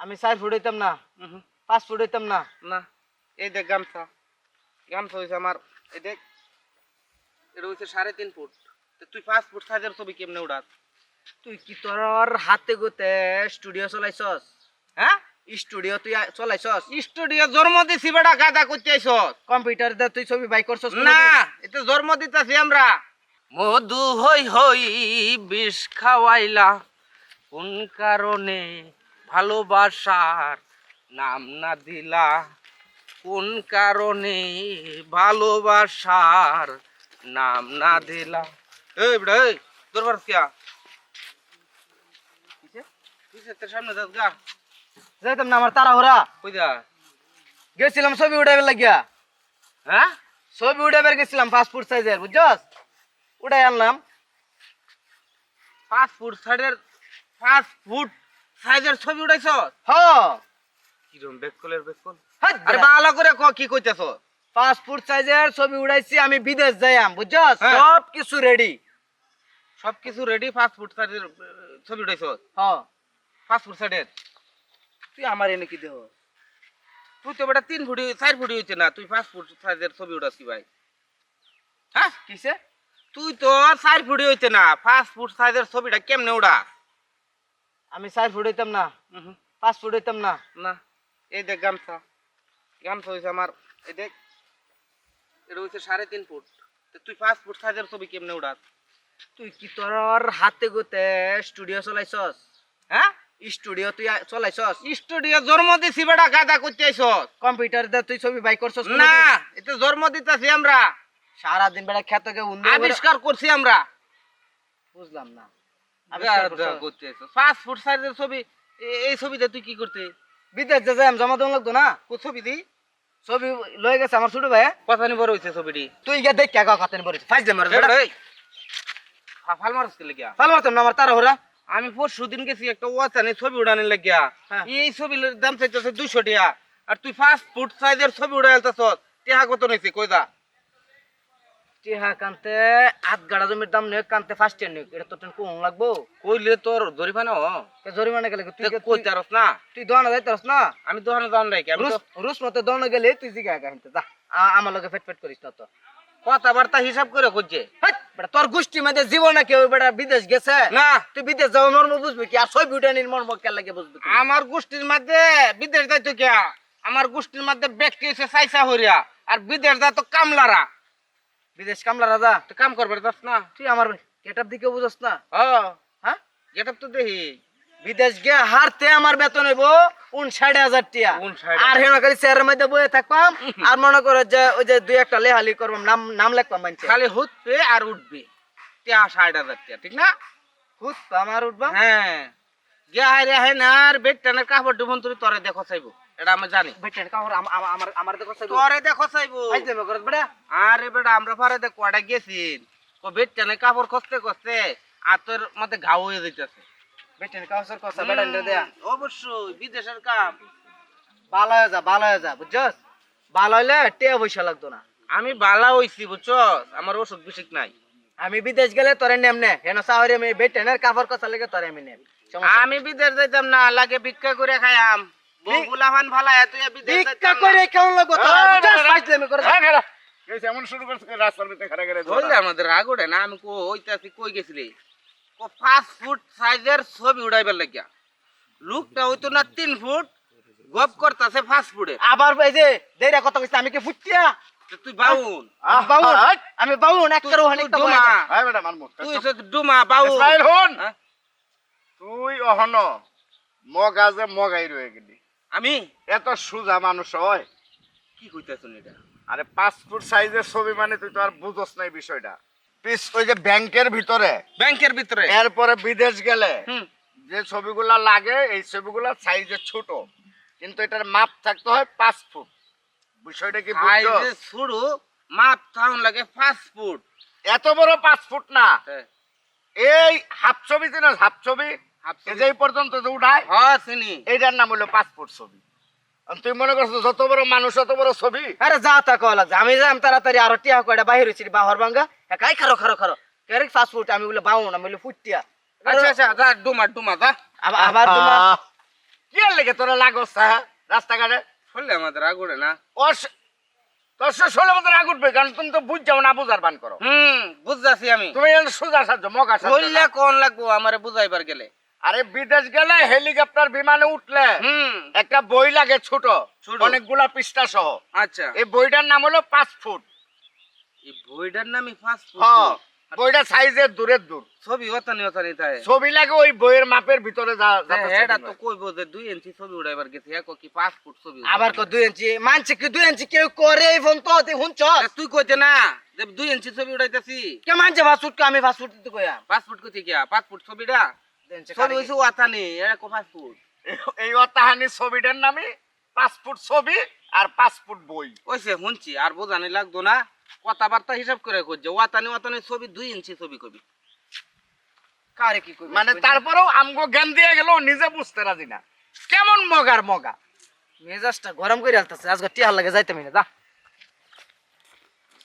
আমি চার ফুট হইতাম না। পাঁচ ফুট হইতাম না। না এই দেখ গামছা। গামছা হয়েছে আমার এই দেখ এটা হয়েছে সাড়ে তিন ফুট। তুই পাঁচ ফুট সাইজের ছবি কেমনে উড়াস? তুই কি তোর হাতে গোতে স্টুডিও চলাইছস? হ্যাঁ? স্টুডিও তুই চলাইছস? স্টুডিও জন্ম দিছি বেটা গাদা করতে আইসস কম্পিউটার দিয়ে তুই ছবি বাই করছস না এটা জন্ম দিতাছি আমরা। মধু হই হই বিষ খাওয়াইলা। কোন কারণে ভালোবাসার নাম না দিলা। কোন কারণে ভালোবাসার নাম না দিলা? এই বেটা, এই কিয়া তোর সামনে যাস গা যাইতাম না আমার তাড়াহুড়া। কই গেছিলাম ছবি উঠাইবার লাগিয়া। হ্যাঁ? ছবি উঠাইবার গেছিলাম ফুট সাইজের, বুঝছস? উঠাই আনলাম। ফুট সাইডের পাঁচ ফুট সাইজের ছবি উঠাইছ? হ। কিরম বেকলের বেকল আরে ভালো করে ক কি কইতেছ? ফুট সাইজের ছবি উঠাইছি আমি বিদেশ যাইয়াম বুঝছস? হ্যাঁ। সব কিছু রেডি সব কিছু রেডি ফুট সাইজের ছবি উঠাইছ? হ। পাঁচ ফুট সাইডের তুই আমার এনে কি দেহ? তুই তো বেটা তিন ফুটি চার ফুটি হইছে না তুই ফুট সাইজের ছবি উঠাচ্ছি ভাই। হ্যাঁ? কিসে? তুই তো চার ফুটি হইছে না ফুট সাইজের ছবিটা কেমনে উড়া আমি চার ফুট হইতাম না। পাঁচ ফুট হইতাম না। না এই দেখ গামছা। গামছা হয়েছে আমার এই দেখ এটা হচ্ছে সাড়ে তিন ফুট। তুই পাঁচ ফুট সাইজের ছবি কেমনে উড়াস? তুই কি তোর হাতে গোতে স্টুডিও চলাইছস? হ্যাঁ? স্টুডিও তুই চলাইছস? স্টুডিও জন্ম দিছি বেটা গাদা করতে আইসস কম্পিউটার দিয়ে তুই ছবি বাই করছস না এটা জন্ম দিতাছি আমরা। সারা দিন বেড়া। খেতকে আবিষ্কার করছি আমরা। বুঝলাম না। সাইজের ছবি এই ছবিতে তুই কি করতে? বিদেশ যে যাইম জমা দেওয়া লাগতো না? কো ছবি দি? ছবি লয়ে গেছে আমার ছোট ভাই কথা নি হইছে ছবিটি। তুই গিয়ে দেখ কে কাতেন পড়েছে ফাইজ দে মার এই, ফা- ফাল মারস কে লাগিয়া? ফাল মারতাম না আমার তারা হরা আমি পরশু দিন গেছি একটা ওয়াচানে ছবি উড়ানি লাগিয়া। হ্যাঁ। এই ছবির দাম চাইতেছে দুইশো টাকা। আর তুই পাঁচ ফুট সাইজের ছবি উড়াই আলতাছ টেহা কত নিছি কই দা টিহা কানতে আট গাড়া জমির দাম নিয়ে কানতে ফার্স্ট ইয়ার নিয়ে। এটা তো টেন কোন লাগবো? কইলে তোর জরিমানা হ। জরিমানা গেলে তুই কই তারস না। তুই দোয়ানা যাইতারস না? আমি দোকানে যান নাই কি? আমি রুস মতে দোয়ানা গেলে তুই জিগা গা হিনতে যা আমার লগে ফেট ফেট করিস না তো। কথাবার্তা হিসাব করে খুঁজছে বেটা তোর গোষ্ঠী মধ্যে জীবনে কেউ বেটা বিদেশ গেছে? না। তুই বিদেশ যাও মর্ম বুঝবি কি? আর ছবি উঠে নির মর্ম কে লাগে বুঝবি? আমার গোষ্ঠীর মধ্যে বিদেশ যাইতো কে? আমার গোষ্ঠীর মধ্যে ব্যক্তি হচ্ছে সাইসা হরিয়া আর বিদেশ যা তো কামলারা। বিদেশ কামলা রাজা তুই কাম করবে যাস না। তুই আমার গেটার দিকে বুঝস না। হ্যাঁ? যেটা তো দেখি। বিদেশ গিয়ে হারতে আমার বেতন হইব উনষাট হাজার টিয়া। আর হেন করে চেয়ারের মধ্যে বয়ে থাকবাম আর মনে করে যে ওই যে দুই একটা লেহালি করবাম নাম নাম লেখবাম মানছে খালি হুতবে আর উঠবে। টিয়া ষাট হাজার টিয়া ঠিক না? হুত আমার উঠবাম? হ্যাঁ। গিয়া হাইরে না আর বেড কাপড় ডুবন তুই তরে দেখো চাইব এটা আমি জানি। বেটেন কাহর আম- আম- আমার আমার দেখো সাইব তরে দেখো চাইব আই দেবে করে বেটা আরে বেটা আমরা পারে দেখ কয়টা গেছিন ও বেড কাপড় খসতে খসতে আর মধ্যে ঘাও হয়ে যাইতেছে। বেটেন কাহসর কথা বেটা দেয়া। অবশ্যই বিদেশের কাম। ভালো হয়ে যা ভালো হয়ে যা বুঝছস? ভালো হইলে টিয়া পয়সা লাগতো না। আমি বালা হইছি বুঝছ আমার অসুখ বিসুখ নাই। আমি বিদেশ গেলে তোরে নেম নে। হেন সাহরে আমি বেটেনের কাপড় কথা লেগে তোরে আমি নেম। আমি বিদেশ যাইতাম না লাগে ভিক্ষা করে খাইয়াম। গুলাফান ভালা তুই বিদেশ ভিক্ষা করে কেমন লাগতো তোর এই, বুঝছস? বেটা, ফাইজলামি করে। এমন শুরু করছে রাস্তার ভিতরে খাড়া করে বললে আমাদের রাগ ওঠে না আমি কো কই গেছিলি? ও পাঁচ ফুট সাইজের ছবি উড়াইবার লাগিয়া। লুকটা হইতো না তিন ফুট গপ করতেছে পাঁচ ফুটে। আবার এই যে কথা কইছে আমি কি ফুটিয়া? তুই বাউন বাউন আমি বাউন এক করে ডুমা। মারমু তুই ডুমা বাউন হন মগাজে মগাই রয়ে গেলি আমি? এত সুজা মানুষ হয়। কি কইতাছ এটা? আরে ফুট সাইজের ছবি মানে তুই তো আর বুঝস নাই বিষয়টা। পিস ওই যে ব্যাংকের ভিতরে। ব্যাংকের ভিতরে? এরপরে বিদেশ গেলে যে ছবিগুলা লাগে এই ছবিগুলা সাইজে ছোট। কিন্তু এটার মাপ থাকতে হয় পাঁচ ফুট। বিষয়টা কি বুঝছ? শুরু মাপ থাউন লাগে পাঁচ ফুট। এত বড় পাঁচ ফুট না। হ্যাঁ, এই হাফ ছবি চিনো হাফ ছবি? পর্যন্ত যে উঠায় হ্যাঁ চিনি। এইটার নাম হলো পাসপোর্ট ছবি। তুই মনে করছ যত বড় মানুষ তত বড় ছবি? আরে যা তা আমি যাম তাড়াতাড়ি আরও টিয়া কয়টা বাহির হইছি বাহর ভাঙ্গা। একাই খারো খারো খারো। কেরে আমি বলে বাউন আমি বলে ফুটিয়া। আচ্ছা আচ্ছা যা ডুমা ডুমা যা। আবার কি আর লেগে তোরা লাগস হ্যাঁ? রাস্তাঘাটে? শুনলে আমাদের আগুড়ে না? ওর তোর রাগ উঠবে কারণ তুমি তো বুঝ যাও না বুঝার বান করো। হুম বুঝতেছি আমি। তুমি সোজা সাহায্য মগা সাহায্য বললে কোন লাগবো আমারে বুঝাইবার গেলে? আরে বিদেশ গেলে হেলিকপ্টার বিমানে উঠলে একটা বই লাগে ছোট। অনেকগুলা পৃষ্ঠা সহ। আচ্ছা। এই বইটার নাম হলো পাঁচ ফুট। এই বইটার নামই ফাস্ট হ্যাঁ বইটা সাইজের দূরের দূর। ছবি অতানি অতানি তাই? ছবি লাগে ওই বইয়ের মাপের ভিতরে যা- এটা তো কইবো যে দুই ইঞ্চি ছবি উড়াইবার গেছে। এক কি পাঁচ ফুট ছবি আবার কো দুই ইঞ্চি? মানছে কি দুই ইঞ্চি? কেউ করে এই ফোন তো তুই শুনছ? তুই কইতে না যে দুই ইঞ্চি ছবি উড়াইতেছি কে মানছে ফাস্টফুড কে আমি ফাস্টফুড দিতে কইয়া। পাঁচ ফুট কইতে পাঁচ ফুট ছবিটা? দুই ইঞ্চি ছবি হইছে ওয়াতানি কো পাঁচ এই- অতাহানি ছবিটার নামে ফুট ছবি আর ফুট বই। ওইসে শুনছি আর বোঝানি লাগতো না কথাবার্তা হিসাব করে করছে। ওয়াতানি ওয়াতানি ছবি দুই ইঞ্চি ছবি কবি। কারে কি কইবে মানে তারপরেও আমগো জ্ঞান দিয়ে গেলেও নিজে বুঝতে রাজি না। কেমন মগার মগা? মেজাজটা গরম করে আলতাছে আজকে টিয়ার লাগে যাইতে মিনে যা।